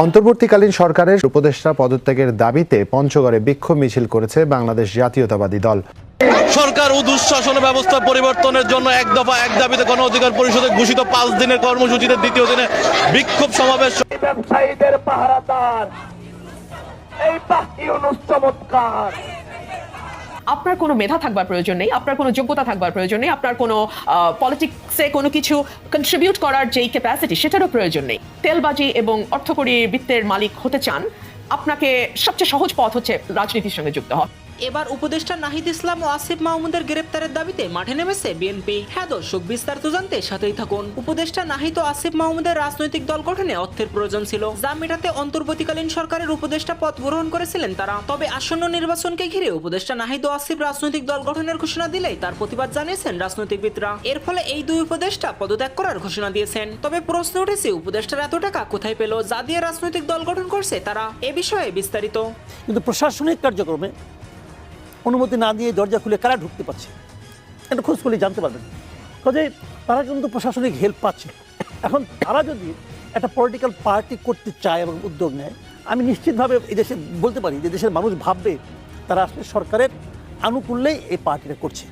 অন্তর্বর্তীকালীন সরকারের উপদেষ্টা পদত্যাগের দাবিতে পঞ্চগড়ে বিক্ষোভ মিছিল করেছে বাংলাদেশ জাতীয়তাবাদী দল। সরকার ও দুঃশাসন ব্যবস্থা পরিবর্তনের জন্য এক দফা এক দাবিতে গণ অধিকার পরিষদে ঘোষিত পাঁচ দিনের কর্মসূচিতে দ্বিতীয় দিনে বিক্ষোভ সমাবেশ। ব্যবসায়ীদের পাহারাদার এই চমৎকার। আপনার কোনো মেধা থাকবার প্রয়োজন নেই, আপনার কোনো যোগ্যতা থাকবার প্রয়োজন নেই, আপনার কোনো পলিটিক্সে কোনো কিছু কন্ট্রিবিউট করার যেই ক্যাপাসিটি সেটারও প্রয়োজন নেই। তেলবাজি এবং অর্থকরী বৃত্তের মালিক হতে চান আপনাকে সবচেয়ে সহজ পথ হচ্ছে রাজনীতির সঙ্গে যুক্ত হওয়া। এবার উপদেষ্টা নাহিদ ইসলাম ও আসিফ মাহমুদের গ্রেপ্তারের দাবিতে মাঠে নেমেছে বিএনপি। হ্যাঁ দর্শক, বিস্তারিত জানতে সাথেই থাকুন। উপদেষ্টা নাহিদ ও আসিফ মাহমুদের রাজনৈতিক দল গঠনে অর্থের প্রয়োজন ছিল। যা মেটাতে অন্তর্বর্তীকালীন সরকারের উপদেষ্টা পদ গ্রহণ করেছিলেন তারা। তবে আসন্ন নির্বাচনকে ঘিরে উপদেষ্টা নাহিদ ও আসিফ রাজনৈতিক দল গঠনের ঘোষণা দিলেই তার প্রতিবাদ জানিয়েছেন রাজনৈতিকবিদরা। এর ফলে এই দুই উপদেষ্টা পদত্যাগ করার ঘোষণা দিয়েছেন। তবে প্রশ্ন উঠেছে, উপদেষ্টার এত টাকা কোথায় পেল? যা দিয়ে রাজনৈতিক দল গঠন করছে তারা। এ বিষয়ে বিস্তারিত। কিন্তু প্রশাসনিক কার্যক্রমে অনুমতি না দিয়ে দরজা খুলে কারা ঢুকতে পারছে? এটা খোঁজ করলে জানতে পারবেন। কাজে তারা কিন্তু প্রশাসনিক হেল্প পাচ্ছে। এখন তারা যদি একটা পলিটিক্যাল পার্টি করতে চায় এবং উদ্যোগ নেয়, আমি নিশ্চিতভাবে এই দেশে বলতে পারি যে দেশের মানুষ ভাববে তারা আসলে সরকারের আনুকূল্যেই এই পার্টিটা করছে।